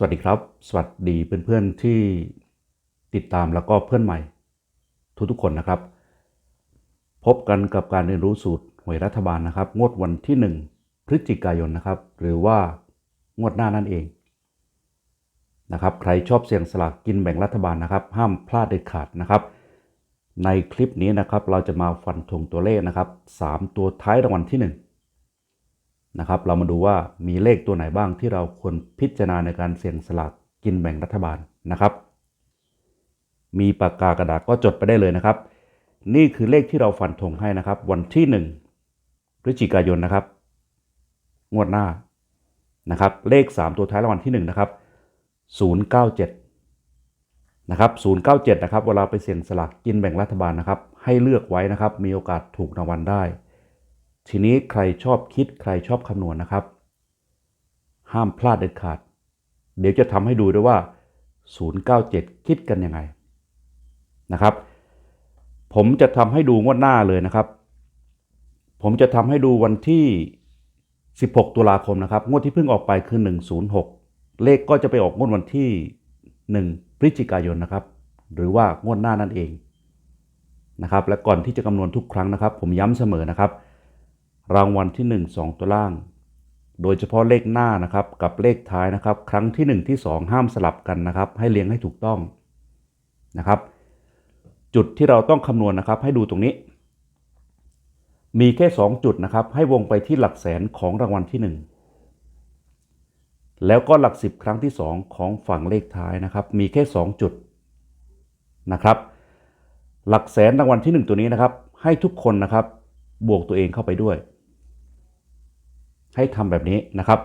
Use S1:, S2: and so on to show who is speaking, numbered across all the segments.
S1: สวัสดีครับ สวัสดีเพื่อนๆที่ติดตามแล้วก็เพื่อนใหม่ ทุกๆคนนะครับ พบกันกับการเรียนรู้สูตรหวยรัฐบาลนะครับ งวดวันที่ 1 พฤศจิกายนนะครับ หรือว่างวดหน้านั่นเองนะครับ ใครชอบเสี่ยงสลากกินแบ่งรัฐบาลนะครับ ห้ามพลาดเด็ดขาดนะครับ ในคลิปนี้นะครับเราจะมาฟันธงตัวเลขนะครับ 3 ตัวท้ายรางวัลที่ 1 นะครับ เรามาดูว่ามีเลขตัวไหนบ้างที่เราควรพิจารณาในการเสี่ยงสลากกินแบ่งรัฐบาลนะครับ มีปากกากระดาษก็จดไปได้เลยนะครับ นี่คือเลขที่เราฟันธงให้นะครับ วันที่ 1 พฤศจิกายนนะครับ งวดหน้านะครับ เลข 3 ตัวท้ายรางวัลที่ 1 นะครับ 097นะครับ097 นะครับ เวลาไปเสี่ยงสลากกินแบ่งรัฐบาลนะครับ ให้เลือกไว้นะครับ มีโอกาสถูกรางวัลได้ ทีนี้ใครชอบคิดใครชอบคำนวณนะครับ ห้ามพลาดเด็ดขาด เดี๋ยวจะทำให้ดูด้วยว่า 097 คิดกันยังไงนะครับ ผมจะทำให้ดูงวดหน้าเลยนะครับ ผมจะทำให้ดูวันที่ 16 ตุลาคมนะครับ งวดที่เพิ่งออกไปคือ 106 เลขก็จะไปออกงวดวันที่ 1 พฤศจิกายนนะครับ หรือว่างวดหน้านั่นเองนะครับ และก่อนที่จะคำนวณทุกครั้งนะครับ ผมย้ำเสมอนะครับ รางวัลที่ 1 2 ตัวล่าง โดยเฉพาะเลขหน้านะครับ กับเลขท้ายนะครับ ครั้งที่ 1 ที่ 2 ห้ามสลับกันนะครับ ให้เรียงให้ถูกต้องนะครับ จุดที่เราต้องคำนวณนะครับ ให้ดูตรงนี้ มีแค่ 2 จุดนะครับ ให้วงไปที่หลักแสนของรางวัลที่ 1 แล้วก็หลัก 10 ครั้งที่ 2 ของฝั่งเลขท้ายนะครับ มีแค่ 2 จุดนะครับ หลักแสนรางวัลที่ 1 ตัวนี้นะครับ ให้ทุกคนนะครับบวกตัวเองเข้าไปด้วย ให้ทำแบบนี้นะครับ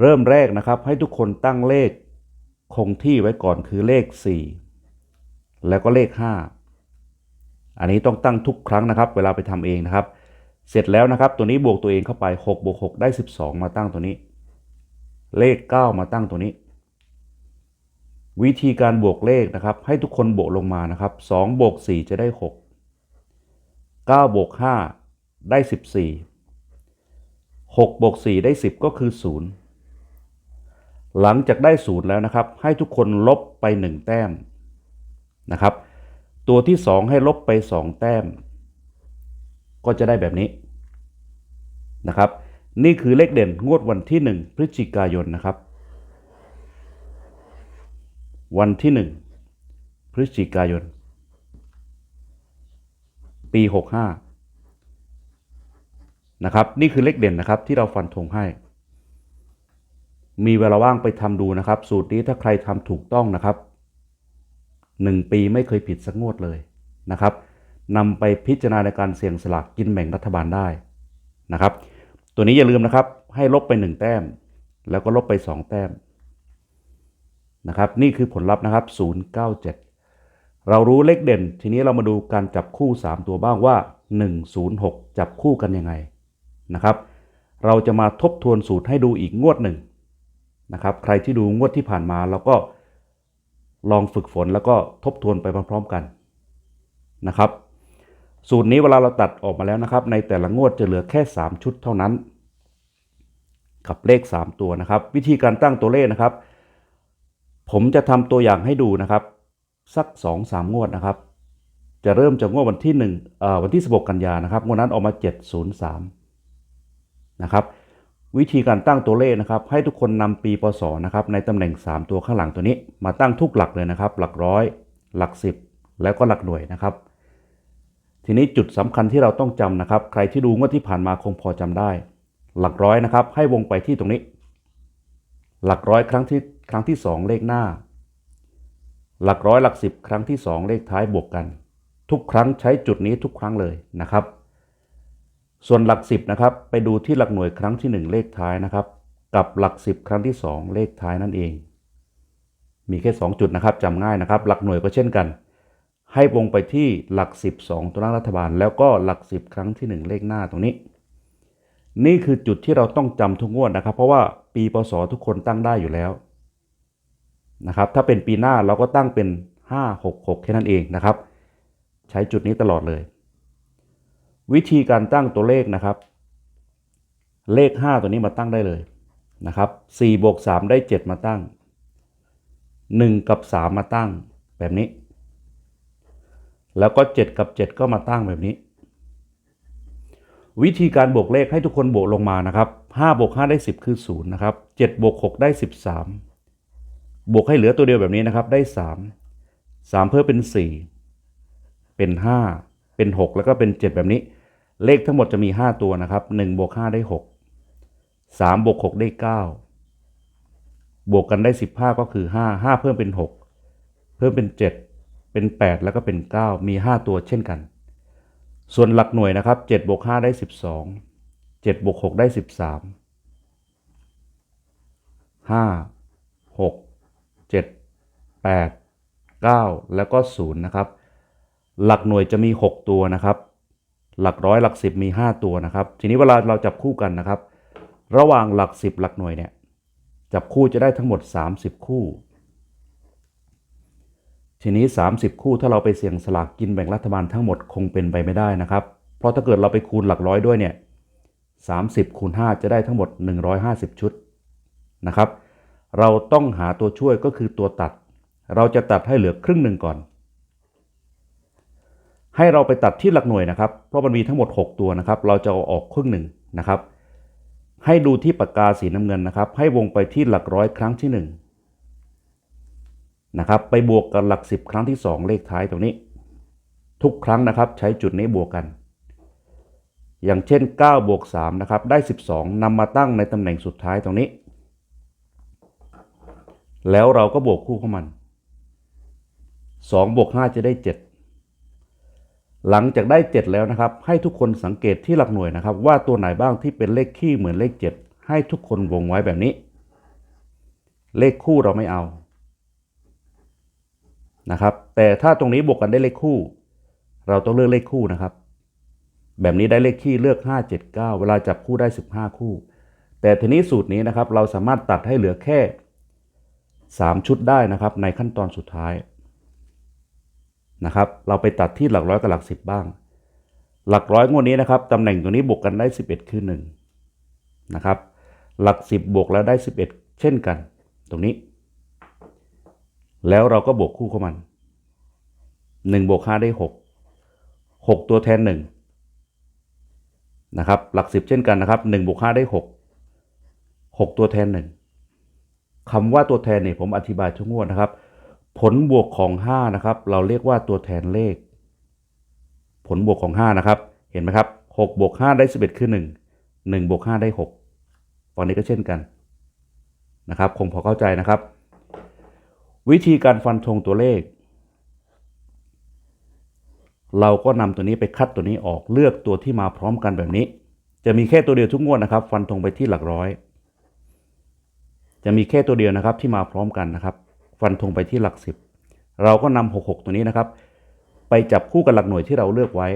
S1: เริ่มแรกนะครับให้ทุกคนตั้งเลขคงที่ไว้ก่อนคือเลข 4 แล้วก็เลข 5 อันนี้ต้องตั้งทุกครั้งนะครับ เวลาไปทำเองนะครับ เสร็จแล้วนะครับ ตัวนี้บวกตัวเองเข้าไป6บวก6ได้ 12 มาตั้งตัวนี้ เลข 9 มาตั้งตัวนี้ วิธีการบวกเลขนะครับ ให้ทุกคนบวกลงมานะครับ2บวก4จะได้ 6 9บวก5ได้ 14 6บวก4ได้ 10 ก็คือ 0 หลังจากได้ 0 แล้วนะครับ ให้ทุกคนลบไป 1 แต้มนะครับ ตัวที่ 2 ให้ลบไป 2 แต้ม ก็จะได้แบบนี้นะครับ นี่คือเลขเด่นงวดวันที่ 1 พฤศจิกายนนะครับ วันที่ 1 พฤศจิกายน ปี 65 นะครับนี่คือเลขเด่นนะครับที่เราฟันธงให้ มีเวลาว่างไปทำดูนะครับ สูตรนี้ถ้าใครทำถูกต้องนะครับ 1 ปีไม่เคยผิดสักงวดเลยนะครับนำไปพิจารณาในการเสี่ยงสลากกินแบ่งรัฐบาลได้นะครับ ตัวนี้อย่าลืมนะครับ ให้ลบไป 1 แต้ม แล้วก็ลบไป 2 แต้มนะครับ นี่คือผลลัพธ์นะครับ 097 เรารู้เลขเด่น ทีนี้เรามาดูการจับคู่ 3 ตัวบ้างว่า 106 จับคู่กันยังไง นะครับ เราจะมาทบทวนสูตรให้ดูอีกงวดหนึ่งนะครับ ใครที่ดูงวดที่ผ่านมาเราก็ลองฝึกฝนแล้วก็ทบทวนไปพร้อมๆกันนะครับ สูตรนี้เวลาเราตัดออกมาแล้วนะครับ ในแต่ละงวดจะเหลือแค่ 3 ชุดเท่านั้น กับเลข 3 ตัวนะครับ วิธีการตั้งตัวเลขนะครับ ผมจะทำตัวอย่างให้ดูนะครับ สัก 2 3 งวดนะครับ จะเริ่มจากงวดวันที่1เอ่อวันที่ 16 กันยานะครับงวดนั้นออกมา 703 นะครับ วิธีการตั้งตัวเลขนะครับ ให้ทุกคนนำปีพศนะครับในตำแหน่ง 3 ตัวข้างหลังตัวนี้ มาตั้งทุกหลักเลยนะครับ หลักร้อย หลัก 10 แล้วก็หลักหน่วยนะครับ ทีนี้จุดสำคัญที่เราต้องจำนะครับ ใครที่ดูงวดที่ผ่านมาคงพอจำได้ หลักร้อยนะครับ ให้วงไปที่ตรงนี้ หลักร้อยครั้งที่ครั้งที่ 2 เลขหน้า หลักร้อยหลักสิบครั้งที่ 2 เลขท้ายบวกกัน ทุกครั้งใช้จุดนี้ทุกครั้งเลยนะครับ ส่วนหลักสิบนะครับไปดูที่หลักหน่วยครั้งที่ 1 เลขท้ายนะครับ กับหลักสิบครั้งที่ 2 เลขท้ายนั่นเอง มีแค่ 2 จุดนะครับจำง่ายนะครับ หลักหน่วยก็เช่นกัน ให้วงไปที่หลัก 10 2 ตัวหน้ารัฐบาล แล้วก็หลัก 10 ครั้งที่ 1 เลขหน้าตรงนี้ นี่คือจุดที่เราต้องจำทุกงวดนะครับ เพราะว่าปีพศทุกคนตั้งได้อยู่แล้วนะครับถ้าเป็นปีหน้าเราก็ตั้งเป็น 5 6 6 แค่นั้นเองนะครับ ใช้จุดนี้ตลอดเลย วิธีการตั้งตัวเลขนะครับ เลข 5 ตัวนี้มาตั้งได้เลยนะครับ4บวก3ได้ 7 มาตั้ง 1 กับ 3 มาตั้งแบบนี้ แล้วก็ 7 กับ 7 ก็มาตั้งแบบนี้ วิธีการบวกเลขให้ทุกคนบวกลงมานะครับ5บวก5ได้ 10 คือ0นะครับ7บวก6ได้ 13 บวกให้เหลือตัวเดียวแบบนี้นะครับได้ 3 3 เพิ่มเป็น 4 เป็น 5 เป็น 6 แล้วก็เป็น 7 แบบนี้ เลขทั้งหมดจะมี 5 ตัวนะครับ1บวก5ได้ 6 3บวก6ได้ 9 บวกกันได้ 15 ก็คือ 5 5 เพิ่มเป็น 6 เพิ่มเป็น 7 เป็น 8 แล้วก็เป็น 9 มี 5 ตัวเช่นกัน ส่วนหลักหน่วยนะครับ7บวก5ได้ 12 7บวก6ได้ 13 5 6 7 8 9 แล้วก็ 0 นะครับ หลักหน่วยจะมี 6 ตัวนะครับ หลักร้อยหลัก10มี 5 ตัวนะครับ ทีนี้เวลาเราจับคู่กันนะครับ ระหว่างหลัก10หลักหน่วยเนี่ยจับคู่จะได้ทั้งหมด 30 คู่ ทีนี้ 30 คู่ถ้าเราไปเสี่ยงสลากกินแบ่งรัฐบาลทั้งหมดคงเป็นไปไม่ได้นะครับ เพราะถ้าเกิดเราไปคูณหลักร้อยด้วยเนี่ย30คูณ5จะได้ทั้งหมด 150 ชุดนะครับ เราต้องหาตัวช่วยก็คือตัวตัด เราจะตัดให้เหลือครึ่งหนึ่งก่อน ให้เราไปตัดที่หลักหน่วยนะครับ เพราะมันมีทั้งหมด 6 ตัวนะครับ เราจะเอาออกครึ่งหนึ่งนะครับ ให้ดูที่ปากกาสีน้ำเงินนะครับ ให้วงไปที่หลักร้อยครั้งที่1นะครับ ไปบวกกับหลัก 10 ครั้งที่ 2 เลขท้ายตรงนี้ ทุกครั้งนะครับ ใช้จุดนี้บวกกัน อย่างเช่น9บวก3นะครับ ได้ 12นำมาตั้งในตำแหน่งสุดท้ายตรงนี้ แล้วเราก็บวกคู่เข้ามัน2บวก5จะได้ 7 หลังจากได้ 7 แล้วนะครับ ให้ทุกคนสังเกตที่หลักหน่วยนะครับ ว่าตัวไหนบ้างที่เป็นเลขคี่เหมือนเลข 7 ให้ทุกคนวงไว้แบบนี้ เลขคู่เราไม่เอานะครับ แต่ถ้าตรงนี้บวกกันได้เลขคู่ เราต้องเลือกเลขคู่นะครับ แบบนี้ได้เลขคี่เลือก 5 7 9 เวลาจับคู่ได้ 15 คู่ แต่ทีนี้สูตรนี้นะครับ เราสามารถตัดให้เหลือแค่ 3 ชุดได้นะครับ ในขั้นตอนสุดท้าย นะครับ เราไปตัดที่หลักร้อยกับหลัก10บ้าง หลักร้อยงวดนี้นะครับตำแหน่งตรงนี้บวกกันได้ 11 คือ1นะครับหลัก 10 บวกแล้วได้ 11 เช่นกัน ตรงนี้ แล้วเราก็บวกคู่เข้ามัน1บวก5ได้ 6 6 ตัวแทน1นะครับหลัก 10 เช่นกันนะครับ1บวก5ได้ 6 6 ตัวแทน 1คำว่าตัวแทนเนี่ยผมอธิบายทุกงวดนะครับ ผลบวกของ 5 นะครับ เราเรียกว่าตัวแทนเลข ผลบวกของ 5 นะครับ เห็นไหมครับ6บวก5ได้ 11 คือ 1 1บวก5ได้ 6 ตอนนี้ก็เช่นกันนะครับ คงพอเข้าใจนะครับ วิธีการฟันธงตัวเลข เราก็นำตัวนี้ไปคัดตัวนี้ออกเลือกตัวที่มาพร้อมกันแบบนี้ จะมีแค่ตัวเดียวทุกงวดนะครับ ฟันธงไปที่หลักร้อย จะมีแค่ตัวเดียวนะครับที่มาพร้อมกันนะครับ ฟันธงไปที่หลักสิบเราก็นำหกหกตัวนี้นะครับ ไปจับคู่กับหลักหน่วยที่เราเลือกไว้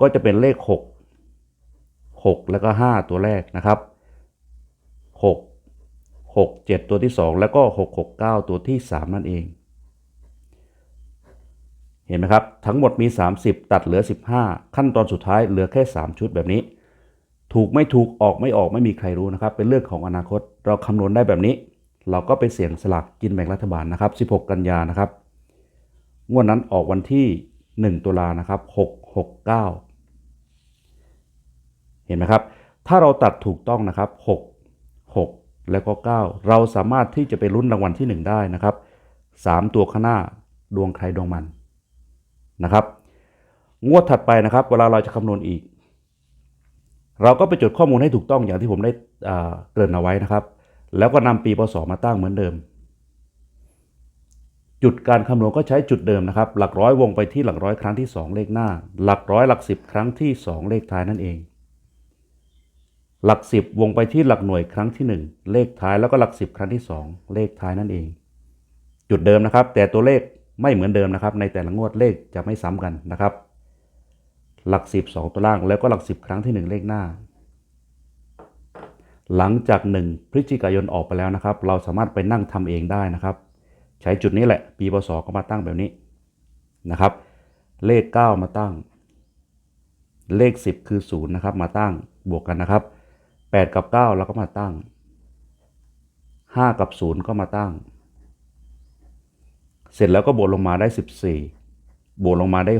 S1: ก็จะเป็นเลขหกหกแล้วก็ห้าตัวแรกนะครับหกหกเจ็ดตัวที่สองแล้วก็หกหกเก้าตัวที่สามนั่นเอง เห็นไหมครับ ทั้งหมดมี 30 ตัดเหลือ 15 ขั้นตอนสุดท้ายเหลือแค่ 3 ชุดแบบนี้ถูกไม่ถูกออกไม่ออกไม่มีใครรู้นะครับ เป็นเรื่องของอนาคตเราคำนวณได้แบบนี้ เราก็ไปเสี่ยงสลากกินแบ่งรัฐบาลนะครับ 16 กันยานะครับ งวดนั้นออกวันที่ 1 ตุลานะครับ 669 เห็นไหมครับ ถ้าเราตัดถูกต้องนะครับ 6 6 แล้วก็ 9 เราสามารถที่จะไปลุ้นรางวัลที่ 1 ได้นะครับ 3 ตัวข้างหน้าดวงใครดวงมันนะครับ งวดถัดไปนะครับ เวลาเราจะคำนวณอีก เราก็ไปจดข้อมูลให้ถูกต้องอย่างที่ผมได้เกริ่นเอาไว้นะครับ แล้วก็นำปีพศมาตั้งเหมือนเดิม จุดการคำนวณก็ใช้จุดเดิมนะครับ หลักร้อยวงไปที่หลักร้อยครั้งที่ 2 เลขหน้า หลักร้อยหลักสิบครั้งที่ 2 เลขท้ายนั่นเอง หลักสิบวงไปที่หลักหน่วยครั้งที่ 1 เลขท้ายแล้วก็หลักสิบครั้งที่ 2 เลขท้ายนั่นเอง จุดเดิมนะครับ แต่ตัวเลขไม่เหมือนเดิมนะครับ ในแต่ละงวดเลขจะไม่ซ้ำกันนะครับ หลักสิบสองตัวล่างแล้วก็หลักสิบครั้งที่ 1 เลขหน้า หลังจาก 1 พฤศจิกายนออกไปแล้วนะครับ เราสามารถไปนั่งทำเองได้นะครับ ใช้จุดนี้แหละ ปีพศก็มาตั้งแบบนี้นะครับ เลข 9 มาตั้ง เลข 10 คือ0นะครับ มาตั้งบวกกันนะครับ 8 กับ 9 เราก็มาตั้ง 5 กับ 0 ก็มาตั้ง เสร็จแล้วก็บวกลงมาได้ 14 บวกลงมาได้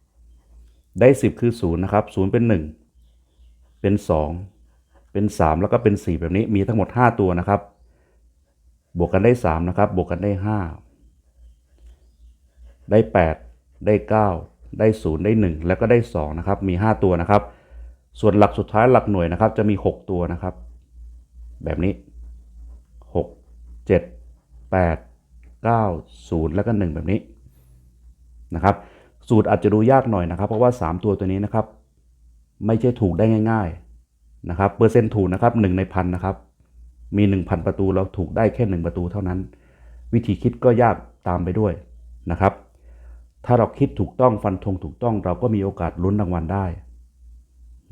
S1: 6 ได้ 10 คือ0นะครับ0เป็น 1 เป็น 2 เป็น 3 แล้วก็เป็น 4 แบบนี้มีทั้งหมด 5 ตัวนะครับ บวกกันได้ 3 นะครับ บวกกันได้ 5 ได้ 8 ได้ 9 ได้ 0 ได้ 1 แล้วก็ได้ 2 นะครับ มี 5 ตัวนะครับ ส่วนหลักสุดท้ายหลักหน่วยนะครับ จะมี 6 ตัวนะครับ แบบนี้ 6 7 8 9 0 แล้วก็ 1 แบบนี้นะครับ สูตรอาจจะดูยากหน่อยนะครับ เพราะว่า 3 ตัวตัวนี้นะครับ ไม่ใช่ถูกได้ง่าย ๆ นะครับเปอร์เซ็นต์ถูกนะครับ1ในพันนะครับมี 1,000 ประตูเราถูกได้แค่ 1 ประตูเท่านั้น วิธีคิดก็ยากตามไปด้วยนะครับ ถ้าเราคิดถูกต้องฟันธงถูกต้องเราก็มีโอกาสลุ้นรางวัลได้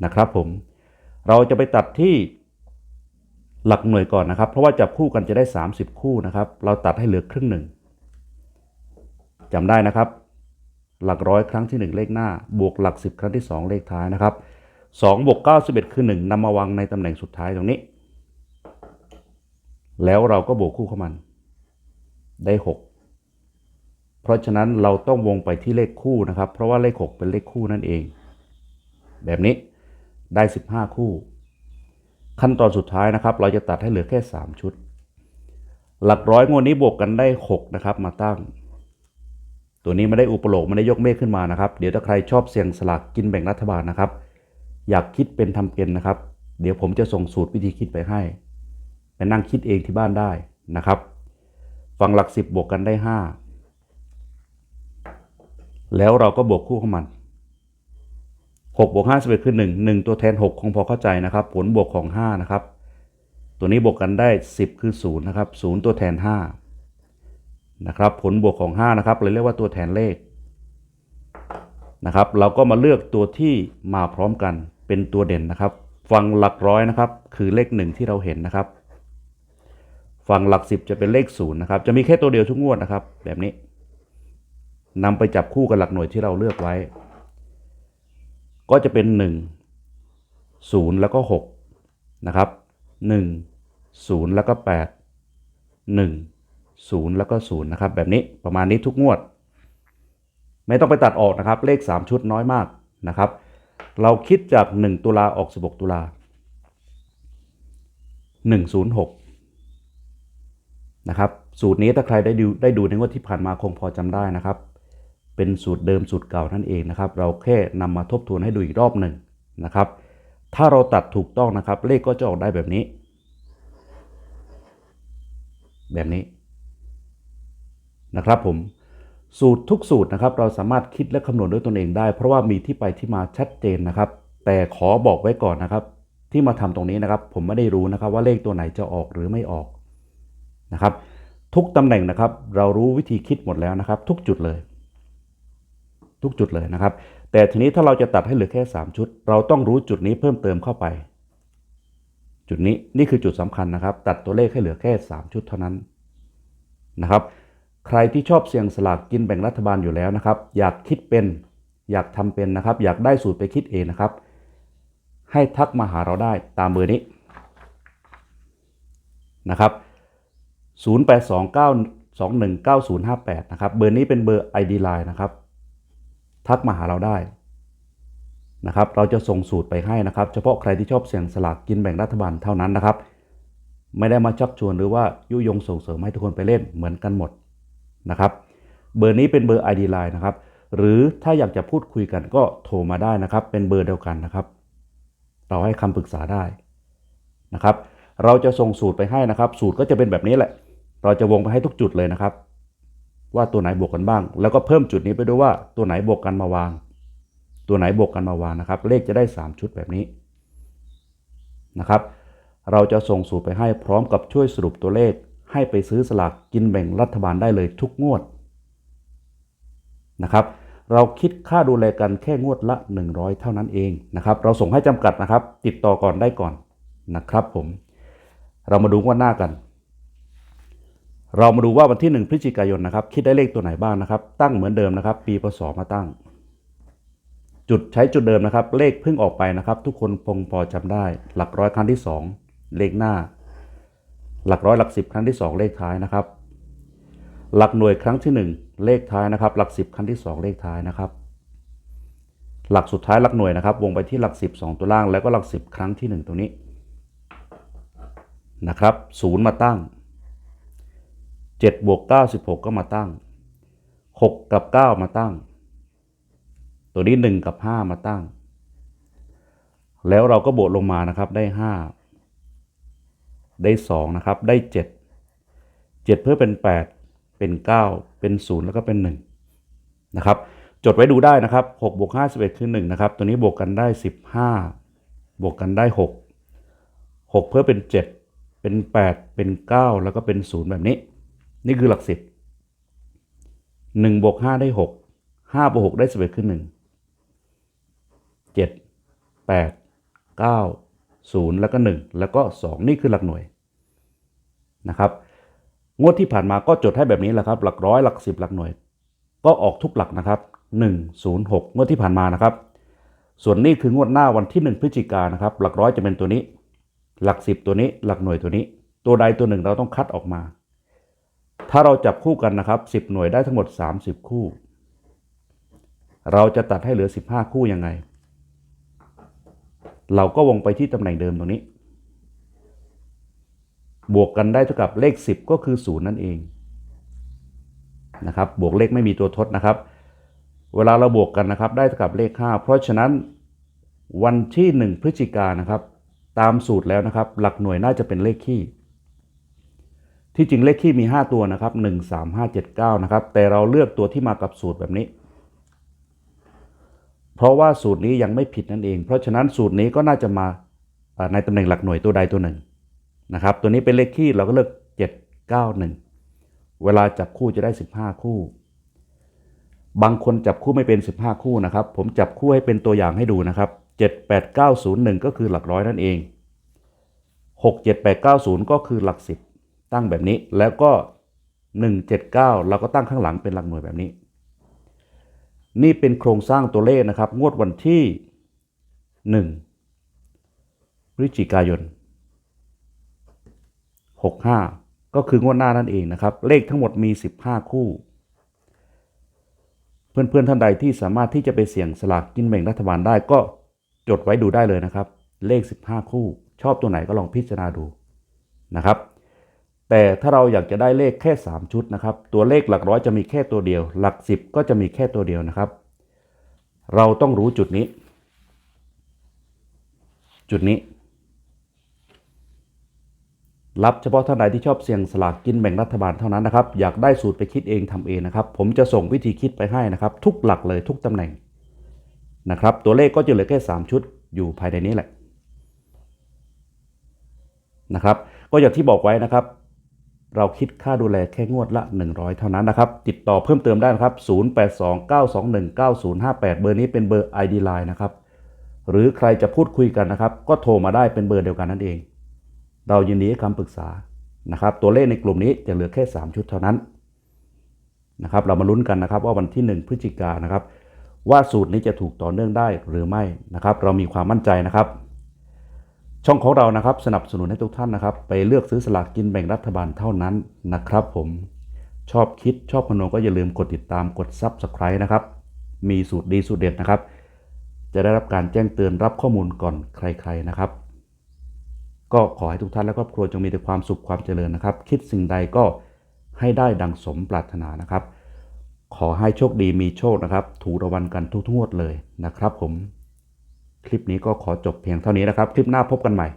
S1: นะครับผมเราจะไปตัดที่หลักหน่วยก่อนนะครับ เพราะว่าจับคู่กันจะได้ 30 คู่นะครับ เราตัดให้เหลือครึ่งหนึ่งจำได้นะครับ หลักร้อยครั้งที่ 1 เลขหน้า บวกหลัก 10 ครั้งที่ 2 เลขท้ายนะครับ 2บวก91คือ 1นำมาวางในตำแหน่งสุดท้ายตรงนี้ แล้วเราก็บวกคู่เข้ามัน ได้ 6 เพราะฉะนั้นเราต้องวงไปที่เลขคู่นะครับ เพราะว่าเลข 6 เป็นเลขคู่นั่นเอง แบบนี้ได้ 15 คู่ ขั้นตอนสุดท้ายนะครับ เราจะตัดให้เหลือแค่ 3 ชุด หลักร้อยงวดนี้บวกกันได้ 6 นะครับ มาตั้ง ตัวนี้ไม่ได้อุปโลกไม่ได้ยกเมฆขึ้นมานะครับ เดี๋ยวถ้าใครชอบเสี่ยงสลากกินแบ่งรัฐบาลนะครับ อยากคิดเป็นทำเป็นนะครับ เดี๋ยวผมจะส่งสูตรวิธีคิดไปให้ไปนั่งคิดเองที่บ้านได้นะครับฝั่งหลัก10บบวกกันได้5แล้วเราก็บวกคู่ของมัน6บวก5 11คือ1 1ตัวแทน6คงพอเข้าใจนะครับ ผลบวกของ5นะครับ ตัวนี้บวกกันได้10คือ0นะครับ0ตัวแทน5นะครับ ผลบวกของ5นะครับเลยเรียกว่าตัวแทนเลขนะครับ เราก็มาเลือกตัวที่มาพร้อมกัน เป็นตัวเด่นนะครับ ฝั่งหลักร้อยนะครับ คือเลข 1 ที่เราเห็นนะครับ ฝั่งหลัก 10 จะเป็นเลข0นะครับ จะมีแค่ตัวเดียวทุกงวดนะครับ แบบนี้นำไปจับคู่กับหลักหน่วยที่เราเลือกไว้ ก็จะเป็น 1 0 แล้วก็ 6 นะครับ 1 0 แล้วก็ 8 1 0 แล้วก็ 0 นะครับ แบบนี้ประมาณนี้ทุกงวด ไม่ต้องไปตัดออกนะครับ เลข 3 ชุดน้อยมากนะครับ เราคิดจาก 1 ตุลาออก 16 ตุลา 106 นะครับ สูตรนี้ถ้าใครได้ดูได้ดูในงวดที่ผ่านมาคงพอจำได้นะครับ เป็นสูตรเดิมสูตรเก่านั่นเองนะครับ เราแค่นำมาทบทวนให้ดูอีกรอบหนึ่งนะครับ ถ้าเราตัดถูกต้องนะครับ เลขก็จะออกได้แบบนี้ แบบนี้นะครับผม สูตรทุกสูตรนะครับเราสามารถคิดและคำนวณด้วยตนเองได้ เพราะว่ามีที่ไปที่มาชัดเจนนะครับ แต่ขอบอกไว้ก่อนนะครับ ที่มาทำตรงนี้นะครับ ผมไม่ได้รู้นะครับว่าเลขตัวไหนจะออกหรือไม่ออกนะครับ ทุกตำแหน่งนะครับ เรารู้วิธีคิดหมดแล้วนะครับ ทุกจุดเลย ทุกจุดเลยนะครับ แต่ทีนี้ถ้าเราจะตัดให้เหลือแค่ 3 ชุด เราต้องรู้จุดนี้เพิ่มเติมเข้าไป จุดนี้นี่คือจุดสำคัญนะครับ ตัดตัวเลขให้เหลือแค่ 3 ชุดเท่านั้นนะครับ ใครที่ชอบเสี่ยงสลากกินแบ่งรัฐบาลอยู่แล้วนะครับ อยากคิดเป็น อยากทำเป็นนะครับ อยากได้สูตรไปคิดเองนะครับ ให้ทักมาหาเราได้ตามเบอร์นี้นะครับ 0829219058 นะครับ เบอร์นี้เป็นเบอร์ ID Line นะครับ ทักมาหาเราได้นะครับ เราจะส่งสูตรไปให้นะครับ เฉพาะใครที่ชอบเสี่ยงสลากกินแบ่งรัฐบาลเท่านั้นนะครับ ไม่ได้มาชักชวนหรือว่ายุยงส่งเสริมให้ทุกคนไปเล่นเหมือนกันหมด นะครับ เบอร์นี้เป็นเบอร์ ID Line นะครับ หรือถ้าอยากจะพูดคุยกันก็โทรมาได้นะครับ เป็นเบอร์เดียวกันนะครับ เราให้คำปรึกษาได้นะครับ เราจะส่งสูตรไปให้นะครับ สูตรก็จะเป็นแบบนี้แหละ เราจะวงไปให้ทุกจุดเลยนะครับ ว่าตัวไหนบวกกันบ้าง แล้วก็เพิ่มจุดนี้ไปด้วยว่าตัวไหนบวกกันมาวาง ตัวไหนบวกกันมาวางนะครับ เลขจะได้ 3 ชุดแบบนี้นะครับ เราจะส่งสูตรไปให้พร้อมกับช่วยสรุปตัวเลข ให้ไปซื้อสลากกินแบ่งรัฐบาลได้เลยทุกงวดนะครับเราคิดค่าดูแลกันแค่งวดละ 100 เท่านั้นเองนะครับเราส่งให้จำกัดนะครับ ติดต่อก่อนได้ก่อนนะครับผม เรามาดูงวดหน้ากัน เรามาดูว่าวันที่ 1 พฤศจิกายนนะครับ คิดได้เลขตัวไหนบ้างนะครับ ตั้งเหมือนเดิมนะครับ ปีพศมาตั้ง จุดใช้จุดเดิมนะครับ เลขเพิ่งออกไปนะครับ ทุกคนคงพอจำได้ หลักร้อยครั้งที่ 2 เลขหน้า หลักร้อยหลักสิบครั้งที่ 2 เลขท้ายนะครับ หลักหน่วยครั้งที่ 1 เลขท้ายนะครับ หลักสิบครั้งที่ 2 เลขท้ายนะครับ หลักสุดท้ายหลักหน่วยนะครับ วงไปที่หลักสิบสองตัวล่างแล้วก็หลักสิบครั้งที่ 1 ตรงนี้นะครับศูนย์มาตั้ง7บวก96ก็มาตั้ง 6 กับ 9 มาตั้ง ตัวนี้ 1 กับ 5 มาตั้ง แล้วเราก็บวกลงมานะครับได้ 5 ได้2นะครับได้ 7 7 เพื่อเป็น 8 เป็น 9 เป็น 0 แล้วก็เป็น 1 นะครับ จดไว้ดูได้นะครับ6บวก5 11 คือ1นะครับ ตัวนี้บวกกันได้ 15 บวกกันได้ 6 6 เพื่อเป็น 7 เป็น 8 เป็น 9 แล้วก็เป็น 0 แบบนี้ นี่คือหลัก10 1บวก5ได้ 6 5บวก6ได้ 11 คือ 1 7 8 9 0 แล้วก็ 1 แล้วก็ 2 นี่คือหลักหน่วยนะครับงวดที่ผ่านมาก็จดให้แบบนี้แหละครับ หลักร้อยหลักสิบหลักหน่วย ก็ออกทุกหลักนะครับ 1 0 6 งวดที่ผ่านมานะครับ ส่วนนี้คืองวดหน้าวันที่ 1 พฤศจิกายนะครับ หลักร้อยจะเป็นตัวนี้ หลักสิบตัวนี้ หลักหน่วยตัวนี้ ตัวใดตัวหนึ่งเราต้องคัดออกมา ถ้าเราจับคู่กันนะครับ 10 หน่วยได้ทั้งหมด 30 คู่ เราจะตัดให้เหลือ 15 คู่ยังไง เราก็วงไปที่ตำแหน่งเดิมตรงนี้ บวกกันได้เท่ากับเลข 10 ก็คือ0นั่นเองนะครับบวกเลขไม่มีตัวทดนะครับ เวลาเราบวกกันนะครับ ได้เท่ากับเลข 5 เพราะฉะนั้นวันที่ 1 พฤศจิกานะครับ ตามสูตรแล้วนะครับ หลักหน่วยน่าจะเป็นเลขคี่ที่จริงเลขคี่มี 5 ตัวนะครับ 1 3 5 7 9 นะครับ แต่เราเลือกตัวที่มากับสูตรแบบนี้ เพราะว่าสูตรนี้ยังไม่ผิดนั่นเอง เพราะฉะนั้นสูตรนี้ก็น่าจะมาในตำแหน่งหลักหน่วยตัวใดตัวหนึ่งนะครับ ตัวนี้เป็นเลขคี่เราก็เลือก 7 9 1 เวลาจับคู่จะได้ 15 คู่ บางคนจับคู่ไม่เป็น 15 คู่นะครับ ผมจับคู่ให้เป็นตัวอย่างให้ดูนะครับ 7 8 9 0 1 ก็คือหลักร้อยนั่นเอง 6 7 8 9 0 ก็คือหลัก 10 ตั้งแบบนี้แล้วก็ 1 7 9 เราก็ตั้งข้างหลังเป็นหลักหน่วยแบบนี้ นี่เป็นโครงสร้างตัวเลขนะครับ งวดวันที่ 1 พฤศจิกายน 65 ก็คืองวดหน้านั่นเองนะครับ เลขทั้งหมดมี 15 คู่ เพื่อนๆท่านใดที่สามารถที่จะไปเสี่ยงสลากกินแบ่งรัฐบาลได้ก็จดไว้ดูได้เลยนะครับ เลข 15 คู่ ชอบตัวไหนก็ลองพิจารณาดูนะครับ แต่ถ้าเราอยากจะได้เลขแค่ 3 ชุดนะครับ ตัวเลขหลักร้อยจะมีแค่ตัวเดียว หลัก 10 ก็จะมีแค่ตัวเดียวนะครับ เราต้องรู้จุดนี้ จุดนี้ รับเฉพาะท่านใดที่ชอบเสี่ยงสลากกินแบ่งรัฐบาลเท่านั้นนะครับ อยากได้สูตรไปคิดเองทำเองนะครับ ผมจะส่งวิธีคิดไปให้นะครับ ทุกหลักเลยทุกตำแหน่งนะครับ ตัวเลขก็จะเหลือแค่ 3 ชุดอยู่ภายในนี้แหละนะครับ ก็อย่างที่บอกไว้นะครับ เราคิดค่าดูแลแค่งวดละ 100 เท่านั้นนะครับ ติดต่อเพิ่มเติมได้นะครับ 0829219058 เบอร์นี้เป็นเบอร์ ID Line นะครับ หรือใครจะพูดคุยกันนะครับ ก็โทรมาได้เป็นเบอร์เดียวกันนั่นเอง เรายินดีให้คำปรึกษานะครับ ตัวเลขในกลุ่มนี้จะเหลือแค่ 3 ชุดเท่านั้นนะครับ เรามาลุ้นกันนะครับว่าวันที่ 1 พฤศจิกายนนะครับ ว่าสูตรนี้จะถูกต่อเนื่องได้หรือไม่นะครับ เรามีความมั่นใจนะครับ ช่องของเรานะครับสนับสนุนให้ทุกท่านนะครับ ไปเลือกซื้อสลากกินแบ่งรัฐบาลเท่านั้นนะครับ ผมชอบคิดชอบพนมก็อย่าลืมกดติดตามกด Subscribe นะครับ มีสูตรดีสูตรเด็ดนะครับ จะได้รับการแจ้งเตือนรับข้อมูลก่อนใคร ๆนะครับ ก็ขอให้ทุกท่านและครอบครัวจงมีแต่ความสุขความเจริญนะครับ คิดสิ่งใดก็ให้ได้ดังสมปรารถนานะครับ ขอให้โชคดีมีโชคนะครับ ถูกรางวัลกันทุกๆงวดเลยนะครับผม คลิปนี้ก็ขอจบเพียงเท่านี้นะครับ คลิปหน้าพบกันใหม่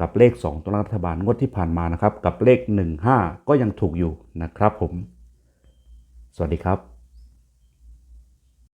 S1: กับเลข 2ตัวรัฐบาลงวดที่ผ่านมานะครับ กับเลข 15 ก็ยังถูกอยู่นะครับผม สวัสดีครับ